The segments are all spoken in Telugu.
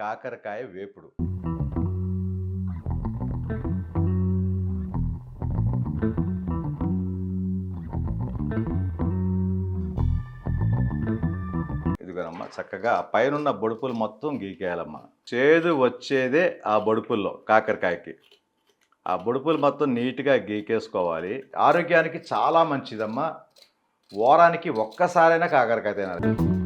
కాకరకాయ వేపుడు. ఇదిగోనమ్మా చక్కగా పైనున్న బొడుపులు మొత్తం గీకేయాలమ్మా. చేదు వచ్చేదే ఆ బొడుపుల్లో కాకరకాయకి. ఆ బొడుపులు మొత్తం నీట్గా గీకేసుకోవాలి. ఆరోగ్యానికి చాలా మంచిదమ్మా. వారానికి ఒక్కసారైనా కాకరకాయ తినాలి.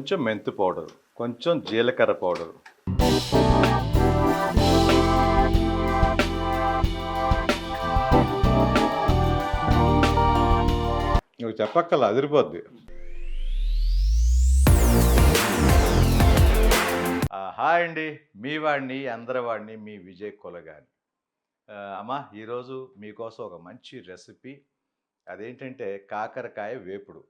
కొంచెం మెంతు పౌడర్ కొంచెం జీలకర్ర పౌడర్. నువ్వు చెప్పక్కల అదిరిపోద్ది. హాయ్ అండి. మీ వాడిని అందరి వాడిని మీ విజయ్ కొలగాని. అమ్మా ఈరోజు మీకోసం ఒక మంచి రెసిపీ. అదేంటంటే కాకరకాయ వేపుడు.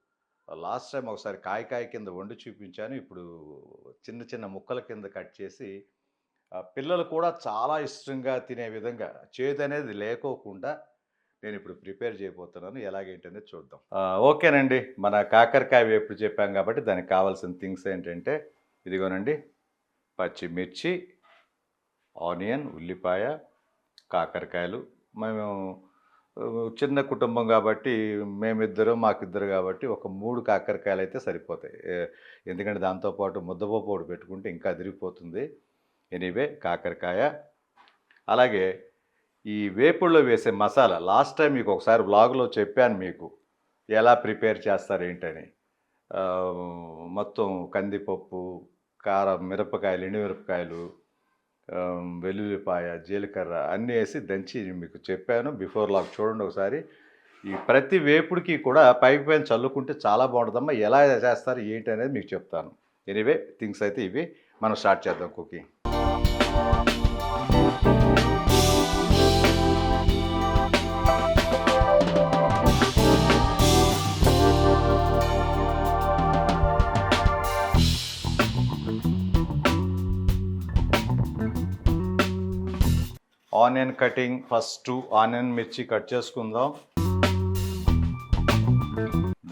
లాస్ట్ టైం ఒకసారి కాయకాయ కింద వండి చూపించాను. ఇప్పుడు చిన్న చిన్న ముక్కల కింద కట్ చేసి పిల్లలు కూడా చాలా ఇష్టంగా తినే విధంగా చేతి అనేది లేకోకుండా నేను ఇప్పుడు ప్రిపేర్ చేయబోతున్నాను. ఎలాగేంటనేది చూద్దాం. ఓకేనండి. మన కాకరకాయ వేపుడు చెప్పాం కాబట్టి దానికి కావాల్సిన థింగ్స్ ఏంటంటే ఇదిగోనండి. పచ్చిమిర్చి ఆనియన్ ఉల్లిపాయ కాకరకాయలు. మేము చిన్న కుటుంబం కాబట్టి మేమిద్దరం మాకిద్దరు కాబట్టి ఒక మూడు కాకరకాయలు అయితే సరిపోతాయి ఎందుకంటే దాంతోపాటు ముద్దపప్పు ఒకటి పెట్టుకుంటే ఇంకా అదిరిపోతుంది. ఎనీవే కాకరకాయ. అలాగే ఈ వేపుడులో వేసే మసాలా లాస్ట్ టైం మీకు ఒకసారి బ్లాగ్లో చెప్పాను మీకు ఎలా ప్రిపేర్ చేస్తారు ఏంటని. మొత్తం కందిపప్పు కారం మిరపకాయలు ఎండుమిరపకాయలు వెల్లుల్లిపాయ జీలకర్ర అన్నీ వేసి దంచి మీకు చెప్పాను. బిఫోర్ లాక్ చూడండి ఒకసారి. ఈ ప్రతి వేపుడికి కూడా పైపు పైన చల్లుకుంటే చాలా బాగుంటుందమ్మా. ఎలా చేస్తారు ఏంటి అనేది మీకు చెప్తాను. ఎనీవే థింగ్స్ అయితే ఇవి. మనం స్టార్ట్ చేద్దాం cooking. Onion cutting first onion మిర్చి కట్ చేసుకుందాం.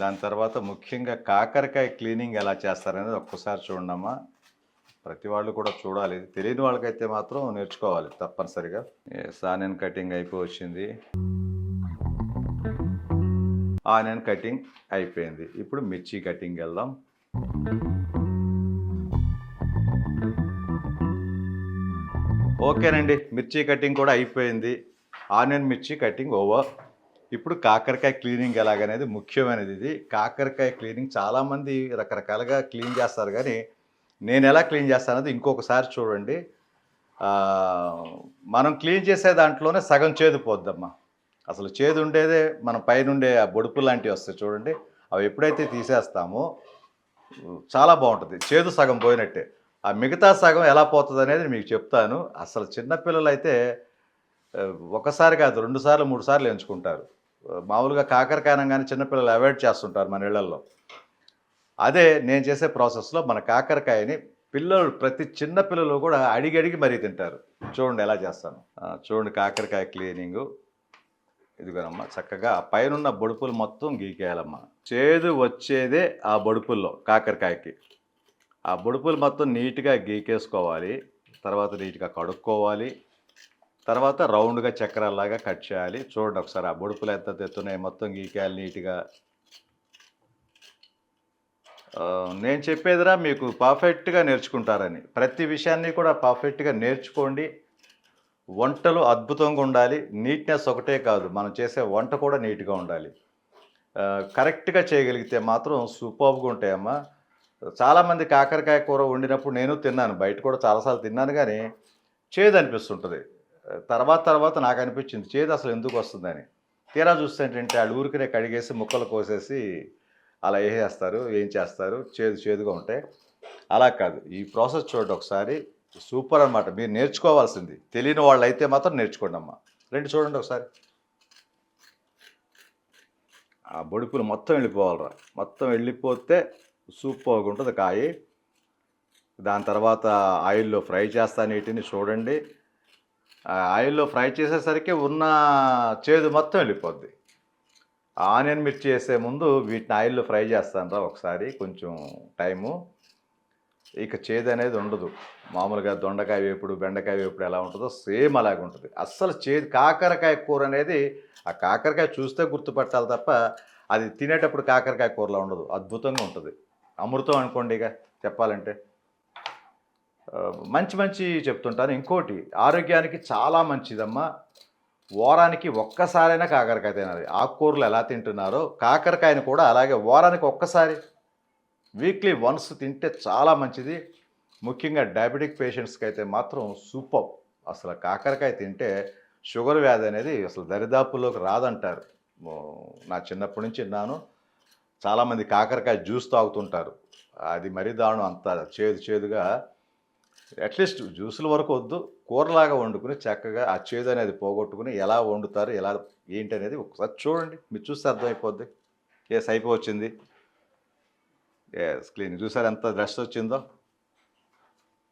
దాని తర్వాత ముఖ్యంగా కాకరకాయ క్లీనింగ్ ఎలా చేస్తారనేది ఒక్కసారి చూడమ్మా ప్రతి వాళ్ళు కూడా చూడాలి. తెలియని వాళ్ళకైతే మాత్రం నేర్చుకోవాలి తప్పనిసరిగా. ఆనియన్ కటింగ్ అయిపోయి వచ్చింది ఆనియన్ కటింగ్ అయిపోయింది. ఇప్పుడు మిర్చి కటింగ్ వెళ్దాం. ఓకేనండి. మిర్చి కటింగ్ కూడా అయిపోయింది. ఆనియన్ మిర్చి కటింగ్ ఓవర్. ఇప్పుడు కాకరకాయ క్లీనింగ్ ఎలాగనేది ముఖ్యమైనది ఇది. కాకరకాయ క్లీనింగ్ చాలామంది రకరకాలుగా క్లీన్ చేస్తారు కానీ నేను ఎలా క్లీన్ చేస్తానది ఇంకొకసారి చూడండి. మనం క్లీన్ చేసే దాంట్లోనే సగం చేదు పోద్దమ్మా. అసలు చేదు ఉండేదే మన పైనుండే ఆ బొడుపు లాంటివి వస్తాయి చూడండి. అవి ఎప్పుడైతే తీసేస్తామో చాలా బాగుంటుంది. చేదు సగం పోయినట్టే. ఆ మిగతా సగం ఎలా పోతుంది అనేది మీకు చెప్తాను. అసలు చిన్నపిల్లలు అయితే ఒకసారి కాదు రెండు సార్లు మూడు సార్లు ఎంచుకుంటారు. మామూలుగా మామూలుగా కాకరకాయనంగానే చిన్నపిల్లలు అవాయిడ్ చేస్తుంటారు మన ఇళ్ళలో అదే నేను చేసే ప్రాసెస్లో మన కాకరకాయని పిల్లలు ప్రతి చిన్న పిల్లలు కూడా అడిగి అడిగి మరీ తింటారు. చూడండి ఎలా చేస్తాను. చూడండి కాకరకాయ క్లీనింగు. ఇదిగోనమ్మా చక్కగా ఆ పైనున్న బొడుపులు మొత్తం గీకేయాలమ్మా. చేదు వచ్చేదే ఆ బొడుపుల్లో కాకరకాయకి. ఆ బుడుపులు మొత్తం నీట్గా గీకేసుకోవాలి. తర్వాత నీట్గా కడుక్కోవాలి. తర్వాత రౌండ్గా చక్రాల్లాగా కట్ చేయాలి. చూడండి ఒకసారి ఆ బుడుపులు ఎంత తెత్తున్నాయి మొత్తం గీకేయాలి నీట్గా. నేను చెప్పేదిరా మీకు పర్ఫెక్ట్గా నేర్చుకుంటారని. ప్రతి విషయాన్ని కూడా పర్ఫెక్ట్గా నేర్చుకోండి. వంటలు అద్భుతంగా ఉండాలి. నీట్నెస్ ఒకటే కాదు. మనం చేసే వంట కూడా నీట్గా ఉండాలి. కరెక్ట్గా చేయగలిగితే మాత్రం సూపర్గా ఉంటాయమ్మా. చాలామంది కాకరకాయ కూర వండినప్పుడు నేను తిన్నాను. బయట కూడా చాలాసార్లు తిన్నాను కానీ చేదు అనిపిస్తుంటుంది. తర్వాత తర్వాత నాకు అనిపించింది చేదు అసలు ఎందుకు వస్తుందని? తీరా చూస్తే ఏంటంటే వాళ్ళు ఊరికనే కడిగేసి ముక్కలు కోసేసి అలా వేసేస్తారు ఏం చేస్తారు? చేదు చేదుగా ఉంటాయి. అలా కాదు. ఈ ప్రాసెస్ చూడండి ఒకసారి. సూపర్ అన్నమాట. మీరు నేర్చుకోవాల్సింది. తెలియని వాళ్ళు అయితే మాత్రం నేర్చుకోండి అమ్మా. రండి చూడండి ఒకసారి. ఆ బొడుపులు మొత్తం వెళ్ళిపోవాలరా. మొత్తం వెళ్ళిపోతే సూపర్గా ఉంటుంది కాయ దాని తర్వాత ఆయిల్లో ఫ్రై చేస్తాను వీటిని చూడండి. ఆయిల్లో ఫ్రై చేసేసరికి ఉన్న చేదు మొత్తం వెళ్ళిపోద్ది. ఆనియన్ మిర్చి వేసే ముందు వీటిని ఆయిల్లో ఫ్రై చేస్తాను రా ఒకసారి కొంచెం టైము. ఇక చేదు అనేది ఉండదు. మామూలుగా దొండకాయ వేపుడు బెండకాయ వేపుడు ఎలా ఉంటుందో సేమ్ అలాగే ఉంటుంది. అస్సలు చేదు కాకరకాయ కూర అనేది ఆ కాకరకాయ చూస్తే గుర్తుపట్టాలి తప్ప అది తినేటప్పుడు కాకరకాయ కూరలో ఉండదు. అద్భుతంగా ఉంటుంది. అమృతం అనుకోండి ఇక చెప్పాలంటే. మంచి మంచి చెప్తుంటాను. ఇంకోటి ఆరోగ్యానికి చాలా మంచిదమ్మా. వారానికి ఒక్కసారైనా కాకరకాయ తినాలి. ఆకుకూరలు ఎలా తింటున్నారో కాకరకాయని కూడా అలాగే వారానికి ఒక్కసారి. వీక్లీ వన్స్ తింటే చాలా మంచిది. ముఖ్యంగా డయాబెటిక్ పేషెంట్స్కి అయితే మాత్రం సూపర్. అసలు కాకరకాయ తింటే షుగర్ వ్యాధి అనేది అసలు దరిదాపుల్లోకి రాదంటారు. నా చిన్నప్పటి నుంచి విన్నాను. చాలామంది కాకరకాయ జ్యూస్ తాగుతుంటారు. అది మరీ దారుణం. అంత చేదు చేదుగా అట్లీస్ట్ జ్యూసుల వరకు వద్దు. కూరలాగా వండుకుని చక్కగా ఆ చేదు అనేది పోగొట్టుకుని ఎలా వండుతారు ఎలా ఏంటి అనేది ఒకసారి చూడండి. మీరు చూస్తే అర్థమైపోద్ది. ఎస్ అయిపోవచ్చింది. ఏ క్లీన్ చూసారు ఎంత డ్రెస్ వచ్చిందో?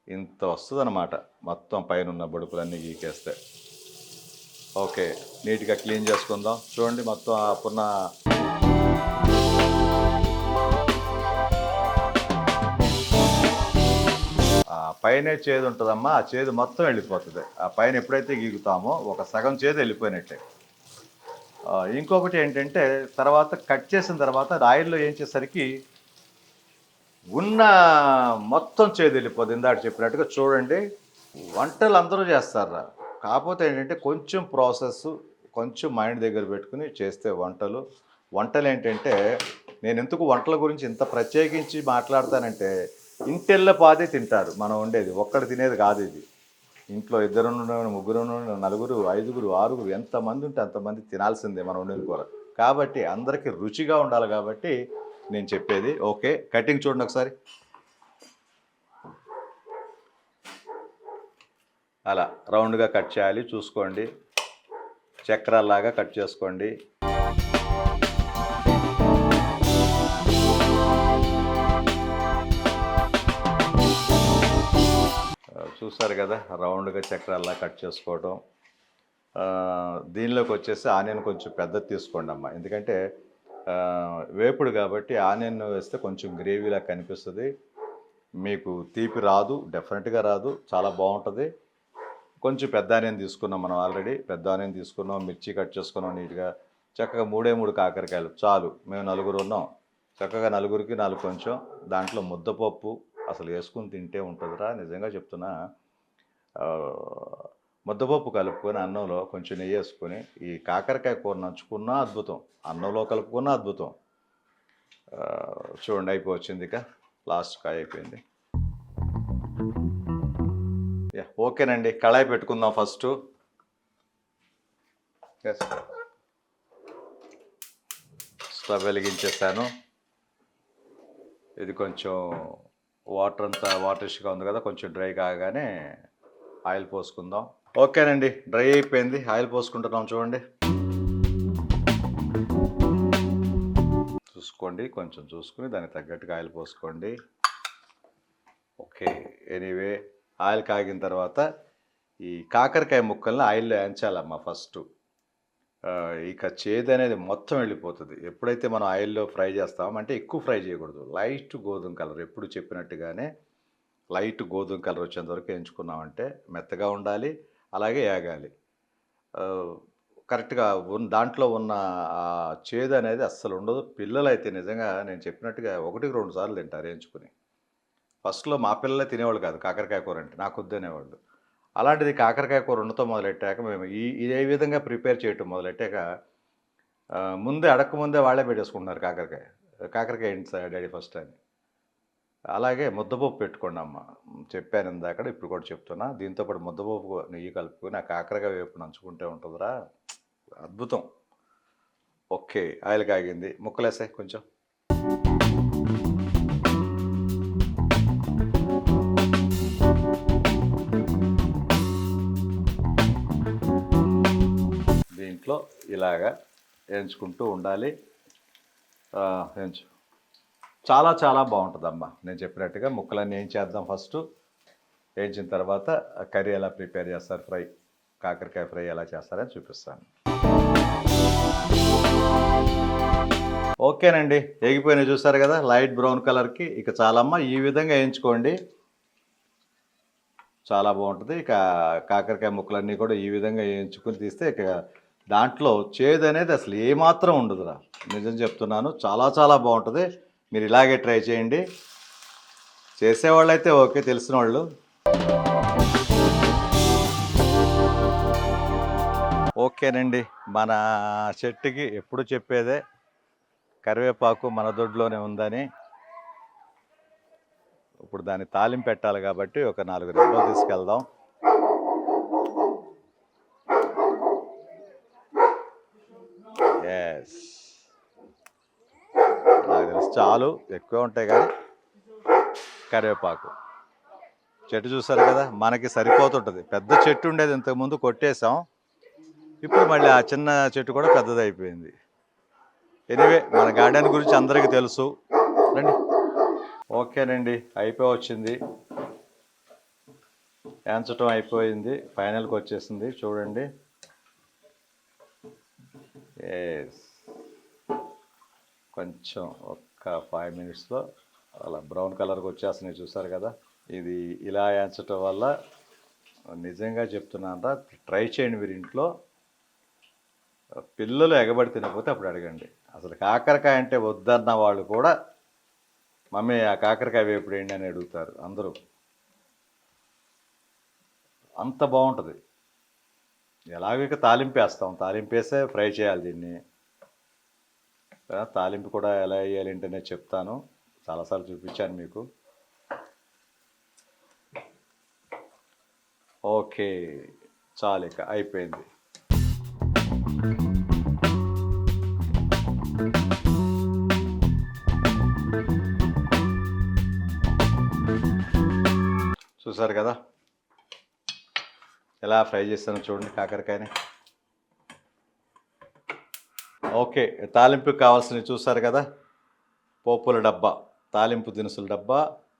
ఇంత వస్తుందన్నమాట. మొత్తం పైన ఉన్న బొడుపులన్నీ గీకేస్తే. ఓకే నీట్గా క్లీన్ చేసుకుందాం. చూడండి మొత్తం ఆ పున్న ఆ పైన చేదు ఉంటుందమ్మా ఆ చేదు మొత్తం వెళ్ళిపోతుంది. ఆ పైన ఎప్పుడైతే గీగుతామో ఒక సగం చేదు వెళ్ళిపోయినట్టే. ఇంకొకటి ఏంటంటే తర్వాత కట్ చేసిన తర్వాత ఆయిల్లో ఏంచేసరికి ఉన్న మొత్తం చేదు వెళ్ళిపోతుంది ఇందాక చెప్పినట్టుగా చూడండి వంటలు అందరూ చేస్తారా? కాకపోతే ఏంటంటే కొంచెం ప్రాసెస్ కొంచెం మైండ్ దగ్గర పెట్టుకుని చేస్తే వంటలు. వంటలు ఏంటంటే నేను ఎందుకు వంటల గురించి ఇంత ప్రత్యేకించి మాట్లాడతానంటే ఇంటెల్ల పాదే తింటారు. మనం ఉండేది ఒక్కడు తినేది కాదు ఇది. ఇంట్లో ఇద్దరు ముగ్గురు నలుగురు ఐదుగురు ఆరుగురు ఎంతమంది ఉంటే అంతమంది తినాల్సిందే మనం ఉండేది కూర. కాబట్టి అందరికీ రుచిగా ఉండాలి కాబట్టి నేను చెప్పేది. ఓకే కటింగ్ చూడండి ఒకసారి. అలా రౌండ్గా కట్ చేయాలి. చూసుకోండి. చక్రాల్లాగా కట్ చేసుకోండి. చూసారు కదా రౌండ్గా చక్రాల్లా కట్ చేసుకోవడం దీనిలోకి వచ్చేసి ఆనియన్ కొంచెం పెద్దది తీసుకోండి అమ్మ. ఎందుకంటే వేపుడు కాబట్టి ఆనియన్ వేస్తే కొంచెం గ్రేవీలా కనిపిస్తుంది. మీకు తీపి రాదు డెఫినెట్గా రాదు చాలా బాగుంటుంది. కొంచెం పెద్ద ఆనియన్ తీసుకున్నాం మనం ఆల్రెడీ. పెద్ద ఆనియన్ తీసుకున్నాం మిర్చి కట్ చేసుకున్నాం నీట్గా. చక్కగా మూడే మూడు కాకరకాయలు చాలు. మేము నలుగురు ఉన్నాం. చక్కగా నలుగురికి నాలుగు కొంచెం. దాంట్లో ముద్దపప్పు అసలు వేసుకుని తింటే ఉంటుందిరా నిజంగా చెప్తున్నా. ముద్దపప్పు కలుపుకొని అన్నంలో కొంచెం నెయ్యి వేసుకొని ఈ కాకరకాయ కూర నంచుకున్నా అద్భుతం. అన్నంలో కలుపుకున్నా అద్భుతం. చూడండి అయిపోవచ్చింది ఇక. లాస్ట్ కాయ అయిపోయింది. యా, ఓకేనండి. కళాయి పెట్టుకుందాం ఫస్ట్ ఎస్ స్టవ్ వెలిగించేసాను. ఇది కొంచెం వాటర్ అంతా వాటరిష్గా ఉంది కదా కొంచెం డ్రై కాగానే ఆయిల్ పోసుకుందాం. ఓకేనండి డ్రై అయిపోయింది ఆయిల్ పోసుకుంటున్నాం చూడండి. చూసుకోండి కొంచెం చూసుకుని దానికి తగ్గట్టుగా ఆయిల్ పోసుకోండి. ఓకే ఎనీవే ఆయిల్ కాగిన తర్వాత ఈ కాకరకాయ ముక్కల్ని ఆయిల్లో ఎంచాలమ్మా ఫస్ట్. ఇక చేదు అనేది మొత్తం వెళ్ళిపోతుంది. ఎప్పుడైతే మనం ఆయిల్లో ఫ్రై చేస్తామో అంటే ఎక్కువ ఫ్రై చేయకూడదు. లైట్ గోధుమ కలర్ ఎప్పుడు చెప్పినట్టుగానే లైట్ గోధుమ కలర్ వచ్చేంత వరకు ఎంచుకున్నామంటే మెత్తగా ఉండాలి అలాగే ఏగాలి. కరెక్ట్గా దాంట్లో ఉన్న ఆ చేదు అనేది అస్సలు ఉండదు. పిల్లలు అయితే నిజంగా నేను చెప్పినట్టుగా ఒకటికి రెండు సార్లు తింటారు ఎంచుకుని. ఫస్ట్లో మా పిల్లలే తినేవాళ్ళు కాదు కాకరకాయ కూర అంటే నాకు వద్దనేవాళ్ళు. అలాంటిది కాకరకాయ కూర వండుతో మొదలెట్టాక మేము ఈ ఇదే విధంగా ప్రిపేర్ చేయటం మొదలెట్టాక ముందే అడక్క ముందే వాళ్ళే పెట్టేసుకుంటున్నారు కాకరకాయ కాకరకాయ ఏంటి సార్ డాడీ ఫస్ట్ అని. అలాగే ముద్దపప్పు పెట్టుకోండి అమ్మ. చెప్పాను ఇందాక ఇప్పుడు కూడా చెప్తున్నా. దీంతో పాటు ముద్దపప్పు నెయ్యి కలుపుకొని ఆ కాకరకాయ వేపు నంచుకుంటే ఉంటుందిరా. అద్భుతం. Okay oil కాగింది. ముక్కలేసాయి కొంచెం. ఇలాగా వేయించుకుంటూ ఉండాలి. వేయించు చాలా చాలా బాగుంటుందమ్మా. నేను చెప్పినట్టుగా ముక్కలన్నీ ఏం చేద్దాం ఫస్ట్? వేయించిన తర్వాత కర్రీ ఎలా ప్రిపేర్ చేస్తారు ఫ్రై? కాకరకాయ ఫ్రై ఎలా చేస్తారని చూపిస్తాను. ఓకేనండి. ఎగిపోయినాయి చూసారు కదా? లైట్ బ్రౌన్ కలర్కి. ఇక చాలమ్మ ఈ విధంగా వేయించుకోండి. చాలా బాగుంటుంది. ఇక కాకరకాయ ముక్కలన్నీ కూడా ఈ విధంగా వేయించుకుని తీస్తే ఇక దాంట్లో చేదు అనేది అసలు ఏమాత్రం ఉండదురా. నిజం చెప్తున్నాను చాలా చాలా బాగుంటుంది. మీరు ఇలాగే ట్రై చేయండి. చేసేవాళ్ళైతే ఓకే తెలిసిన వాళ్ళు ఓకేనండి మన చెట్టుకి ఎప్పుడు చెప్పేదే కరివేపాకు మన దొడ్లోనే ఉందని. ఇప్పుడు దాన్ని తాలింపు పెట్టాలి కాబట్టి ఒక నాలుగు రెబ్బలు తీసుకెళ్దాం. ఎస్ నాకు తెలిసి చాలు ఎక్కువ ఉంటాయి కానీ కరివేపాకు. చెట్టు చూసారు కదా మనకి సరిపోతుంటుంది. పెద్ద చెట్టు ఉండేది ఇంతకుముందు కొట్టేసాం ఇప్పుడు మళ్ళీ ఆ చిన్న చెట్టు కూడా పెద్దదైపోయింది. ఎనివే మన గార్డెన్ గురించి అందరికీ తెలుసు. రండి. ఓకేనండి అయిపోయి వచ్చింది. ఏంచటం అయిపోయింది. ఫైనల్కి వచ్చేసింది. చూడండి. ఎస్ కొంచెం ఒక్క ఫైవ్ మినిట్స్లో అలా బ్రౌన్ కలర్కి వచ్చేస్తున్నాయి చూసారు కదా? ఇది ఇలా ఎంచటం వల్ల నిజంగా చెప్తున్నాను ట్రై చేయండి మీరు ఇంట్లో. పిల్లలు ఎగబడి తినకపోతే అప్పుడు అడగండి. అసలు కాకరకాయ అంటే వద్దన్న వాళ్ళు కూడా మమ్మీ ఆ కాకరకాయ వేపుడు ఏంటి? అని అడుగుతారు అందరూ. అంత బాగుంటుంది. ఎలాగో ఇక తాలింపు వేస్తాం తాలింపు వేస్తే ఫ్రై చేయాలి దీన్ని. తాలింపు కూడా ఎలా వేయాలి ఏంటనే చెప్తాను. చాలాసార్లు చూపించాను మీకు. ఓకే చాలు ఇక అయిపోయింది. చూసారు కదా? ఎలా ఫ్రై చేస్తానో చూడండి కాకరకాయని. ఓకే తాలింపుకి కావాల్సినవి చూసారు కదా? పోపుల డబ్బా తాలింపు దినుసుల డబ్బా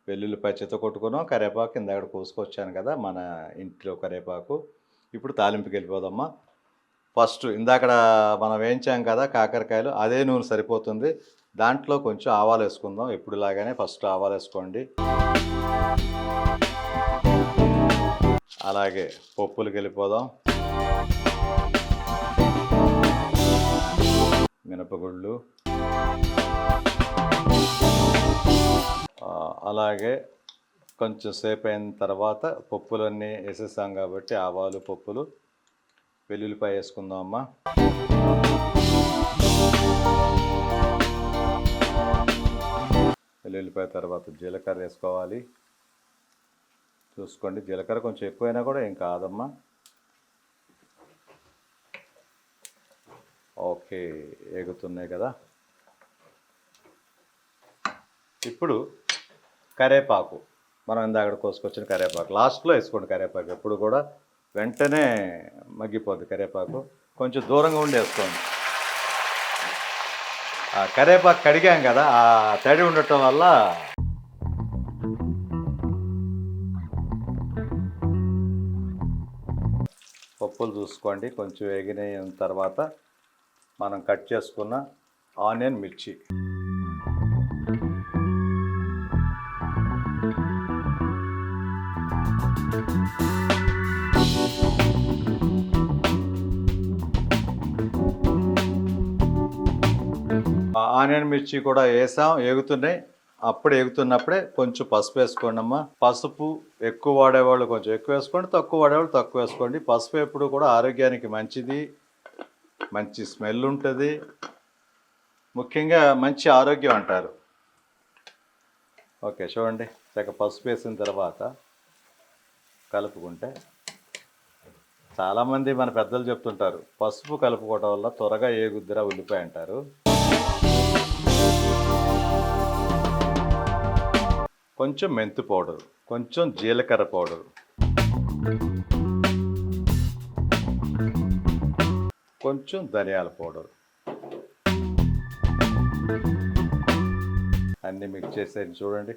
వెల్లుల్లిపాయ చెత్త కొట్టుకున్నాం కరేపాకు ఇందాక కోసుకొచ్చాను కదా మన ఇంట్లో కరివేపాకు. ఇప్పుడు తాలింపుకి వెళ్ళిపోదమ్మా ఫస్ట్ ఇందాకడ మనం వేయించాం కదా కాకరకాయలు అదే నూనె సరిపోతుంది. దాంట్లో కొంచెం ఆవాలు వేసుకుందాం ఎప్పుడులాగానే ఫస్ట్ ఆవాలు వేసుకోండి. అలాగే పప్పులకి వెళ్ళిపోదాం మినపగుళ్ళు. అలాగే కొంచెం సేపు అయిన తర్వాత పప్పులన్నీ వేసేసాం కాబట్టి ఆవాలు పప్పులు. వెల్లుల్లిపాయ వేసుకుందాం అమ్మా వెల్లుల్లిపాయ తర్వాత జీలకర్ర వేసుకోవాలి. చూసుకోండి. జీలకర్ర కొంచెం ఎక్కువైనా కూడా ఏం కాదమ్మా. ఓకే ఎగుతున్నాయి కదా. ఇప్పుడు కరేపాకు. మనం ఇందాక కోసుకొచ్చిన కరేపాకు. లాస్ట్లో వేసుకోండి కరేపాకు. ఎప్పుడు కూడా వెంటనే మగ్గిపోద్ది కరేపాకు. కొంచెం దూరంగా ఉండి వేసుకోండి. ఆ కరేపాకు కడిగాం కదా. ఆ తడి ఉండటం వల్ల పప్పులు చూసుకోండి. కొంచెం వేగిన తర్వాత మనం కట్ చేసుకున్న ఆనియన్ మిర్చి. ఆ ఆనియన్ మిర్చి కూడా వేసాం ఏగుతున్నాయి అప్పుడు ఎగుతున్నప్పుడే కొంచెం పసుపు వేసుకోండి అమ్మా. పసుపు ఎక్కువ వాడేవాళ్ళు కొంచెం ఎక్కువ వేసుకోండి తక్కువ వాడేవాళ్ళు తక్కువ వేసుకోండి. పసుపు ఎప్పుడు కూడా ఆరోగ్యానికి మంచిది. మంచి స్మెల్ ఉంటుంది. ముఖ్యంగా మంచి ఆరోగ్యం అంటారు. ఓకే చూడండి. చక్క పసుపు వేసిన తర్వాత కలుపుకుంటే చాలామంది మన పెద్దలు చెప్తుంటారు పసుపు కలుపుకోవడం వల్ల త్వరగా ఏగుద్దిరా ఉల్లిపాయ అంటారు. కొంచెం మెంతు పౌడర్ కొంచెం జీలకర్ర పౌడర్. కొంచెం ధనియాల పౌడర్. అన్నీ మిక్స్ చేసేది చూడండి.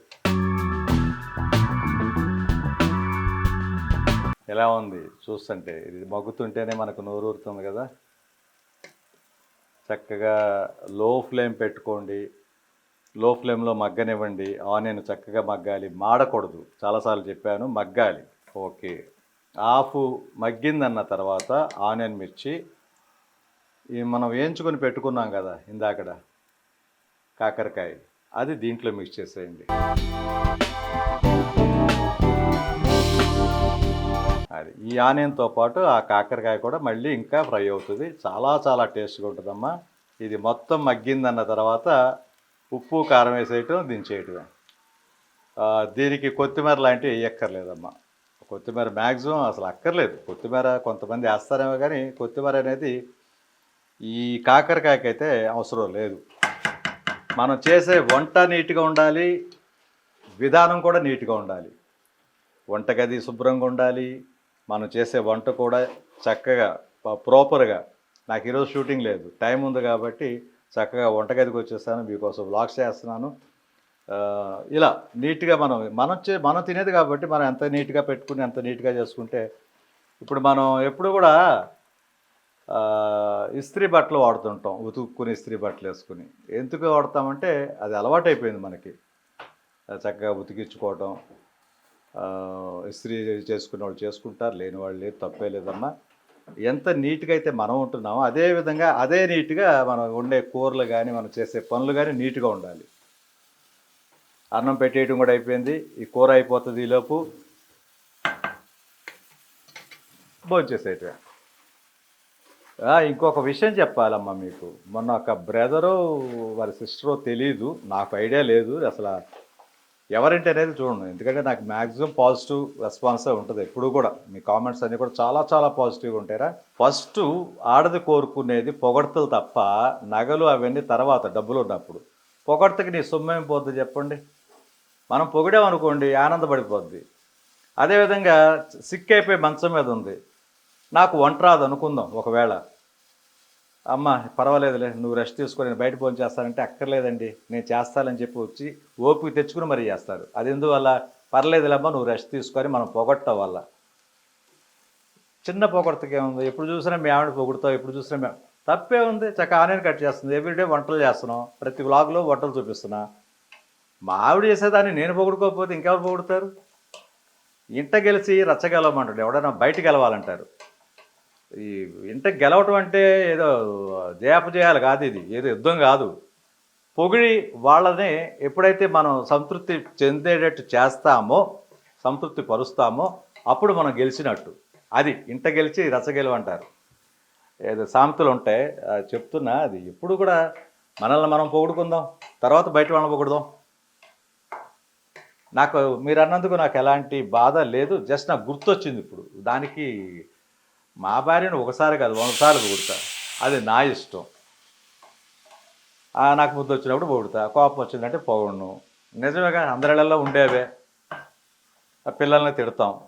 ఎలా ఉంది? చూస్తుంటే ఇది మగ్గుతుంటేనే మనకు నోరూరుతుంది కదా. చక్కగా లో ఫ్లేమ్ పెట్టుకోండి. లో ఫ్లేమ్లో మగ్గనివ్వండి ఆనియన్ చక్కగా మగ్గాలి. మాడకూడదు. చాలాసార్లు చెప్పాను మగ్గాలి. ఓకే. హాఫ్ మగ్గిందన్న తర్వాత ఆనియన్ మిర్చి. ఈ మనం వేయించుకొని పెట్టుకున్నాం కదా ఇందాకడ కాకరకాయ. అది దీంట్లో మిక్స్ చేసేయండి. అది ఈ ఆనియన్తో పాటు ఆ కాకరకాయ కూడా మళ్ళీ ఇంకా ఫ్రై అవుతుంది. చాలా చాలా టేస్ట్గా ఉంటుందమ్మా. ఇది మొత్తం మగ్గిందన్న తర్వాత ఉప్పు కారం వేసేయటం దించేయటమే. దీనికి కొత్తిమీర లాంటివి వేయక్కర్లేదమ్మా. కొత్తిమీర మ్యాక్సిమం అసలు అక్కర్లేదు. కొత్తిమీర కొంతమంది వేస్తారేమో కానీ కొత్తిమీర అనేది ఈ కాకరకాయకైతే అవసరం లేదు. మనం చేసే వంట నీట్గా ఉండాలి విధానం కూడా నీట్గా ఉండాలి. వంటగది శుభ్రంగా ఉండాలి మనం చేసే వంట కూడా చక్కగా ప్రాపర్గా నాకు ఈరోజు షూటింగ్ లేదు. టైం ఉంది కాబట్టి చక్కగా వంటగదికి వచ్చేస్తాను మీకోసం బ్లాగ్స్ చేస్తున్నాను. ఇలా నీట్గా మనం మనం చే మనం తినేది కాబట్టి మనం ఎంత నీట్గా పెట్టుకుని ఎంత నీట్గా చేసుకుంటే ఇప్పుడు మనం ఎప్పుడు కూడా ఇస్త్రీ బట్టలు వాడుతుంటాం ఉతుక్కుని ఇస్త్రీ బట్టలు వేసుకుని. ఎందుకు వాడతామంటే అది అలవాటైపోయింది మనకి. చక్కగా ఉతికించుకోవటం ఇస్త్రీ చేసుకునే వాళ్ళు చేసుకుంటారు లేని వాళ్ళు లేదు తప్పే లేదమ్మా. ఎంత నీట్గా అయితే మనం ఉంటున్నామో అదే విధంగా అదే నీట్గా మనం ఉండే కూరలు కానీ మనం చేసే పనులు కానీ నీట్గా ఉండాలి. అన్నం పెట్టేయడం కూడా అయిపోయింది. ఈ కూర అయిపోతుంది ఈలోపు. భోంచేసేయటమే ఇంకొక విషయం చెప్పాలమ్మా మీకు. మొన్న ఒక బ్రదరు వారి సిస్టరో తెలీదు. నాకు ఐడియా లేదు. అసలు ఎవరంటే అనేది చూడండి. ఎందుకంటే నాకు మ్యాక్సిమం పాజిటివ్ రెస్పాన్సే ఉంటుంది ఎప్పుడు కూడా. మీ కామెంట్స్ అన్నీ కూడా చాలా చాలా పాజిటివ్గా ఉంటారా ఫస్ట్ ఆడది కోరుకునేది పొగడ్తలు తప్ప నగలు అవన్నీ తర్వాత డబ్బులు ఉన్నప్పుడు. పొగడతకి నీ సొమ్మేం పోద్ది చెప్పండి? మనం పొగిడామనుకోండి ఆనందపడిపోద్ది. అదేవిధంగా సిక్ అయిపోయి మంచం మీద ఉంది. నాకు వంట రాదు అనుకుందాం ఒకవేళ. అమ్మ పర్వాలేదులే నువ్వు రెస్ట్ తీసుకొని నేను బయట ఫోన్ చేస్తానంటే అక్కర్లేదండి. నేను చేస్తానని చెప్పి వచ్చి ఓపిక తెచ్చుకుని మరీ చేస్తారు. అది ఎందువల్ల పర్లేదులేమ్మా నువ్వు రెస్ట్ తీసుకొని మనం పొగట్టం వల్ల. చిన్న పొగడతకి ఏముంది ఎప్పుడు చూసినా మీ ఆవిడ పొగుడుతావు ఎప్పుడు చూసినా మేము తప్పే ఉంది. చక్క ఆన్లైన్ కట్ చేస్తుంది. ఎవ్రీడే వంటలు చేస్తున్నాం. ప్రతి వ్లాగ్లో వంటలు చూపిస్తున్నా. మా ఆవిడ చేసేదాన్ని నేను పొగుడుకోకపోతే ఇంకెవరు పొగుడుతారు? ఇంట గెలిచి రచ్చగెలవమంటాడు ఎవడైనా బయట గెలవాలంటారు. ఈ ఇంట గెలవటం అంటే ఏదో జయాపజయాలు కాదు ఇది ఏదో యుద్ధం కాదు. పొగిడి వాళ్ళని ఎప్పుడైతే మనం సంతృప్తి చెందేటట్టు చేస్తామో సంతృప్తి పరుస్తామో అప్పుడు మనం గెలిచినట్టు. అది ఇంట గెలిచి రసగెలువ అంటారు. ఏదో సామెతలు ఉంటాయి. చెప్తున్నా అది ఎప్పుడు కూడా మనల్ని మనం పొగుడుకుందాం తర్వాత బయట వాళ్ళని పొగుడుదాం. నాకు మీరు అన్నందుకు నాకు ఎలాంటి బాధ లేదు జస్ట్ నాకు గుర్తొచ్చింది ఇప్పుడు. దానికి మా భార్యను ఒకసారి కాదు వంద సార్లు పొగుడుతా అది నా ఇష్టం. నాకు ముద్దు వచ్చినప్పుడు పొగుడుతా కోపం వచ్చిందంటే పొగడను. నిజమేగా అందరిళ్ళల్లో ఉండేవే. ఆ పిల్లల్ని తిడతాం.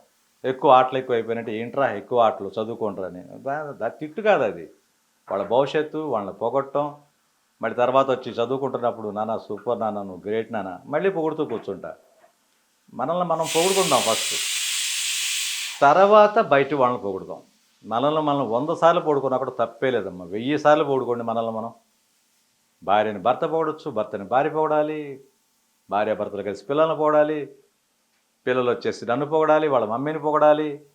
ఎక్కువ ఆటలు ఎక్కువ అయిపోయినట్టు ఏంట్రా ఎక్కువ ఆటలు చదువుకుంటారు అని తిట్టు కాదు అది. వాళ్ళ భవిష్యత్తు వాళ్ళని పొగట్టం మళ్ళీ తర్వాత వచ్చి చదువుకుంటున్నప్పుడు నాన్న సూపర్ నాన్న నువ్వు గ్రేట్ నాన్న మళ్ళీ పొగుడుతూ కూర్చుంటా. మనల్ని మనం పొగుడుకుందాం ఫస్ట్. తర్వాత బయట వాళ్ళని పొగుడుదాం మనల్ని మనం వంద సార్లు పొడుకున్నా కూడా తప్పే లేదమ్మా. వెయ్యి సార్లు పడుకోండి మనల్ని మనం. భార్యని భర్త పొగడొచ్చు భర్తని భార్య పొగడాలి భార్య భర్తలు కలిసి పిల్లల్ని పోడాలి పిల్లలు వచ్చేసి నన్ను పొగడాలి వాళ్ళ మమ్మీని పొగడాలి.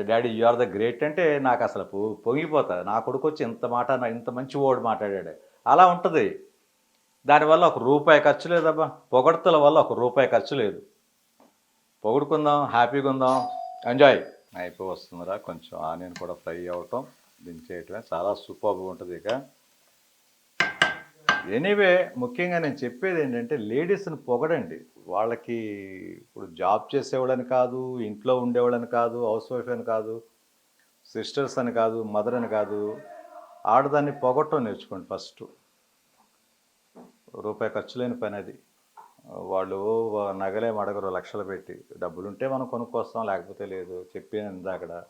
Daddy you are the great అంటే నాకు అసలు పొ- పొంగిపోతుంది నా కొడుకు వచ్చి ఇంత మాట నా- ఇంత మంచి ఓడు మాట్లాడాడు. అలా ఉంటుంది. దానివల్ల ఒక రూపాయి ఖర్చు లేదమ్మా పొగడతల వల్ల ఒక రూపాయి ఖర్చు లేదు. పొగుడుకుందాం హ్యాపీగా ఉందాం ఎంజాయ్. అయిపోయి వస్తుందిరా. కొంచెం ఆనియన్ కూడా ఫ్రై అవటం దించేయటమే. చాలా సూపర్గా ఉంటుంది ఇక. ఎనీవే ముఖ్యంగా నేను చెప్పేది ఏంటంటే లేడీస్ని పొగడండి. వాళ్ళకి ఇప్పుడు జాబ్ చేసేవాళ్ళని కాదు ఇంట్లో ఉండేవాళ్ళని కాదు హౌస్ వైఫ్ అని కాదు సిస్టర్స్ అని కాదు మదర్ అని కాదు ఆడదాన్ని పొగట్టం నేర్చుకోండి ఫస్ట్. రూపాయి ఖర్చు లేని పని అది. వాళ్ళు నగలేం అడగరు లక్షలు పెట్టి. డబ్బులుంటే మనం కొనుక్కొస్తాం లేకపోతే లేదు. చెప్పాను అక్కడ.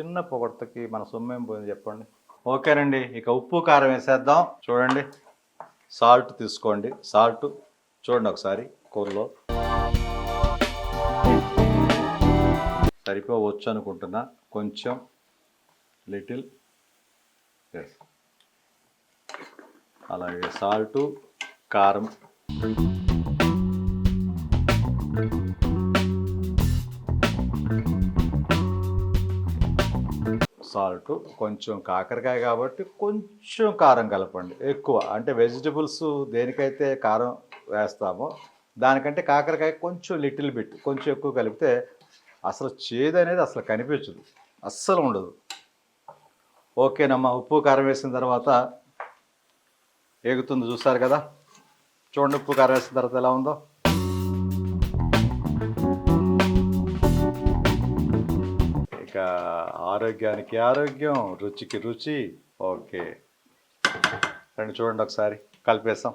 చిన్న పొగడ్తకి మన సొమ్మేం పోయింది చెప్పండి. ఓకేనండి ఇక ఉప్పు కారం వేసేద్దాం. చూడండి. సాల్ట్ తీసుకోండి. సాల్ట్ చూడండి ఒకసారి కూరలో. సరిపోవచ్చు అనుకుంటున్నా కొంచెం లిటిల్. ఎస్ అలాగే సాల్టు కారం. సాల్ట్ కొంచెం కాకరకాయ కాబట్టి కొంచెం కారం కలపండి ఎక్కువ. అంటే వెజిటబుల్స్ దేనికైతే కారం వేస్తామో దానికంటే కాకరకాయ కొంచెం లిటిల్ బిట్ కొంచెం ఎక్కువ కలిపితే అసలు చేదు అనేది అసలు కనిపించదు అస్సలు ఉండదు. ఓకేనమ్మా ఉప్పు కారం వేసిన తర్వాత ఎగుతుంది చూస్తారు కదా? చూడండి ఉప్పు కారం వేసిన తర్వాత ఎలా ఉందో. ఇక ఆరోగ్యానికి ఆరోగ్యం రుచికి రుచి. ఓకే. రండి చూడండి ఒకసారి. కలిపేస్తాం.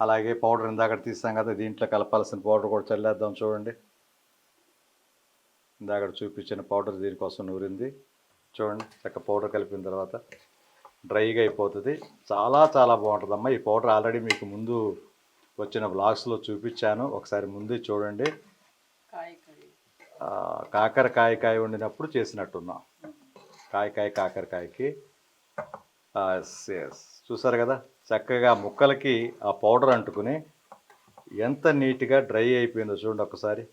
అలాగే పౌడర్ ఇందాక తీస్తాం కదా దీంట్లో కలపాల్సిన పౌడర్ కూడా చల్లేద్దాం చూడండి. ఇందాక చూపించిన పౌడర్ దీనికోసం నూరింది. చూడండి చక్క పౌడర్ కలిపిన తర్వాత డ్రైగా అయిపోతుంది. చాలా చాలా బాగుంటుందమ్మా. ఈ పౌడర్ ఆల్రెడీ మీకు ముందు వచ్చిన బ్లాగ్స్లో చూపించాను. ఒకసారి ముందు చూడండి. కాకరకాయ కాయ వండినప్పుడు చేసినట్టున్నాం. కాయకాయ కాకరకాయకి చూసారు కదా? చక్కగా ముక్కలకి ఆ పౌడర్ అంటుకుని ఎంత నీట్గా డ్రై అయిపోయిందో చూడండి ఒకసారి.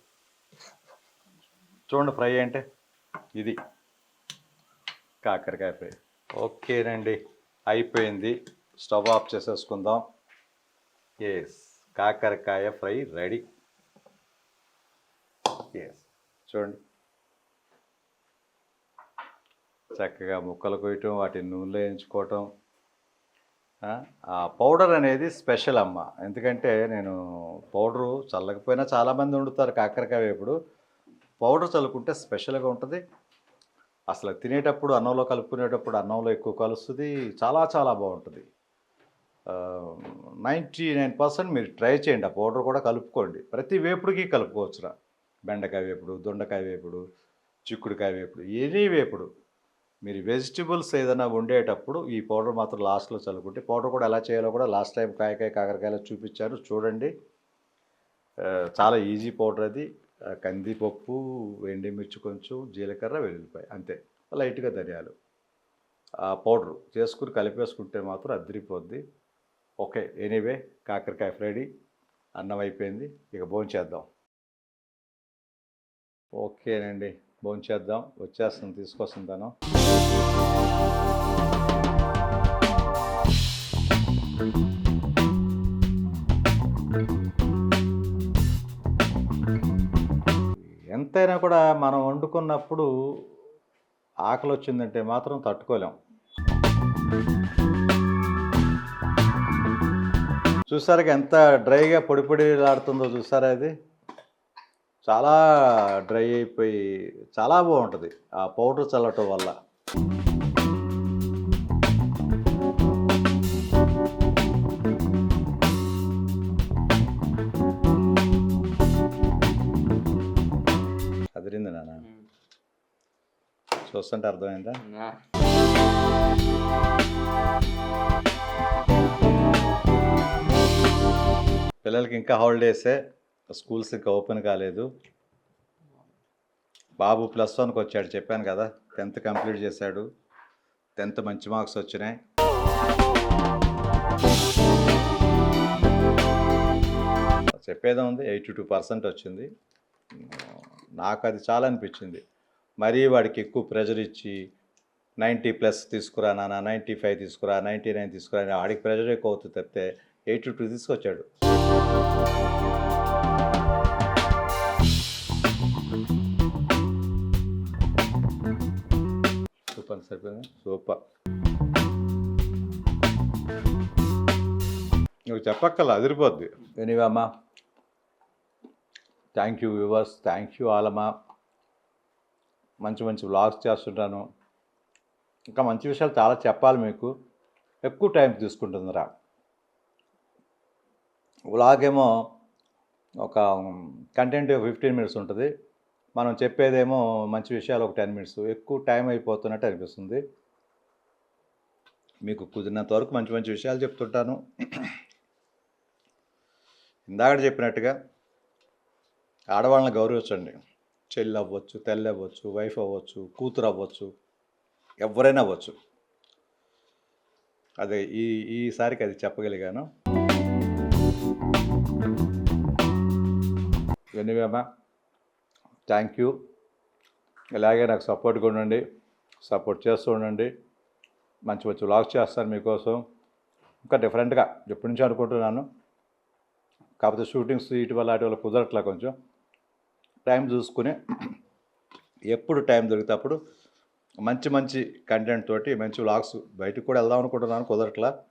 చూడండి ఫ్రై అంటే ఇది. కాకరకాయ ఫ్రై. ఓకేనండి అయిపోయింది. స్టవ్ ఆఫ్ చేసేసుకుందాం. ఎస్ కాకరకాయ ఫ్రై రెడీ. ఎస్ చూడండి. చక్కగా ముక్కలు కొయ్యటం వాటిని నూనెలో వేయించుకోవటం. ఆ, పౌడర్ అనేది స్పెషల్ అమ్మ. ఎందుకంటే నేను పౌడరు చల్లకపోయినా చాలామంది వండుతారు కాకరకాయ వేపుడు. పౌడర్ చల్లుకుంటే స్పెషల్గా ఉంటుంది. అసలు తినేటప్పుడు అన్నంలో కలుపుకునేటప్పుడు అన్నంలో ఎక్కువ కలుస్తుంది. చాలా చాలా బాగుంటుంది. నైంటీ నైన్ పర్సెంట్ మీరు ట్రై చేయండి. ఆ పౌడర్ కూడా కలుపుకోండి. ప్రతి వేపుడుకి కలుపుకోవచ్చురా. బెండకాయ వేపుడు దొండకాయ వేపుడు చిక్కుడుకాయ వేపుడు ఎనీ వేపుడు. మీరు వెజిటబుల్స్ ఏదైనా వండేటప్పుడు ఈ పౌడర్ మాత్రం లాస్ట్లో చల్లుకుంటే పౌడర్ కూడా ఎలా చేయాలో కూడా లాస్ట్ టైం కాయకాయ కాకరకాయలో చూపించారు. చూడండి. చాలా ఈజీ పౌడర్ అది. కందిపప్పు ఎండిమిర్చి కొంచెం జీలకర్ర వెల్లుల్లిపాయ అంతే. లైట్గా ధనియాలు. ఆ పౌడరు చేసుకుని కలిపేసుకుంటే మాత్రం అద్దరిపోద్ది. ఓకే ఎనీవే కాకరకాయ ఫ్రైడీ. అన్నం అయిపోయింది. ఇక భోంచేద్దాం. ఓకేనండి. భోంచేద్దాం వచ్చేస్తుంది తీసుకొస్తుంటాను. ఎంతైనా కూడా మనం వండుకున్నప్పుడు ఆకలి వచ్చిందంటే మాత్రం తట్టుకోలేం. చూసారుగా ఎంత డ్రైగా పొడి పొడిలాడుతుందో చూసారా అది చాలా డ్రై అయిపోయి చాలా బాగుంటుంది. ఆ పౌడర్ చల్లటం వల్ల. అదిరింది నాన్న. చూస్తుంటే అర్థమైందా? పిల్లలకి ఇంకా హాలిడేసే స్కూల్స్ ఇంకా ఓపెన్ కాలేదు. బాబు ప్లస్ వన్కి వచ్చాడు చెప్పాను కదా. టెన్త్ కంప్లీట్ చేశాడు. టెన్త్ మంచి మార్క్స్ వచ్చినాయి. చెప్పేదే ఉంది ఎయిటీ టూ పర్సెంట్ వచ్చింది. నాకు అది చాలా అనిపించింది. మరీ వాడికి ఎక్కువ ప్రెజర్ ఇచ్చి నైంటీ ప్లస్ తీసుకురా నాన్న నైంటీ ఫైవ్ తీసుకురా నైంటీ నైన్ తీసుకురా వాడికి ప్రెజర్ ఎక్కువ అవుతుంది తప్పితే ఎయిటీ టూ తీసుకొచ్చాడు. సూపర్ సరిపోయింది? సూపర్. నువ్వు చెప్పక్కల అదిరిపోద్ది. Anyway thank you viewers thank you ఆలమ్మా. మంచి మంచి వ్లాగ్స్ చేస్తుంటాను. ఇంకా మంచి విషయాలు చాలా చెప్పాలి మీకు. ఎక్కువ టైం తీసుకుంటుందిరా. వ్లాగ్ ఏమో ఒక కంటెంట్ ఫిఫ్టీన్ మినిట్స్ ఉంటుంది. మనం చెప్పేదేమో మంచి విషయాలు ఒక టెన్ మినిట్స్. ఎక్కువ టైం అయిపోతున్నట్టు అనిపిస్తుంది. మీకు కుదిరినంత వరకు మంచి మంచి విషయాలు చెప్తుంటాను. ఇందాక చెప్పినట్టుగా ఆడవాళ్ళని గౌరవించండి. చెల్లి అవ్వచ్చు తెల్లి అవ్వచ్చు వైఫ్ అవ్వచ్చు కూతురు అవ్వచ్చు ఎవరైనా అవ్వచ్చు. అదే ఈ ఈసారికి అది చెప్పగలిగాను. ఎనివేమా థ్యాంక్ యూ ఇలాగే నాకు సపోర్ట్గా ఉండండి. సపోర్ట్ చేస్తూ ఉండండి. మంచి మంచి వ్లాగ్స్ చేస్తాను మీకోసం. ఇంకా డిఫరెంట్గా ఎప్పటి నుంచో అనుకుంటున్నాను. కాకపోతే షూటింగ్స్ ఇటీవల వాటి వల్ల కుదరట్లా కొంచెం. టైం చూసుకుని ఎప్పుడు టైం దొరికితే అప్పుడు మంచి మంచి కంటెంట్ తోటి మంచి వ్లాగ్స్ బయటకు కూడా వెళ్దాం అనుకుంటున్నాను కుదరట్లా.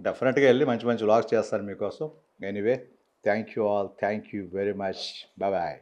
డెఫినెట్గా వెళ్ళి మంచి మంచి వ్లాగ్స్ చేస్తాను మీకోసం. Anyway Thank you all. Thank you very much. Bye bye.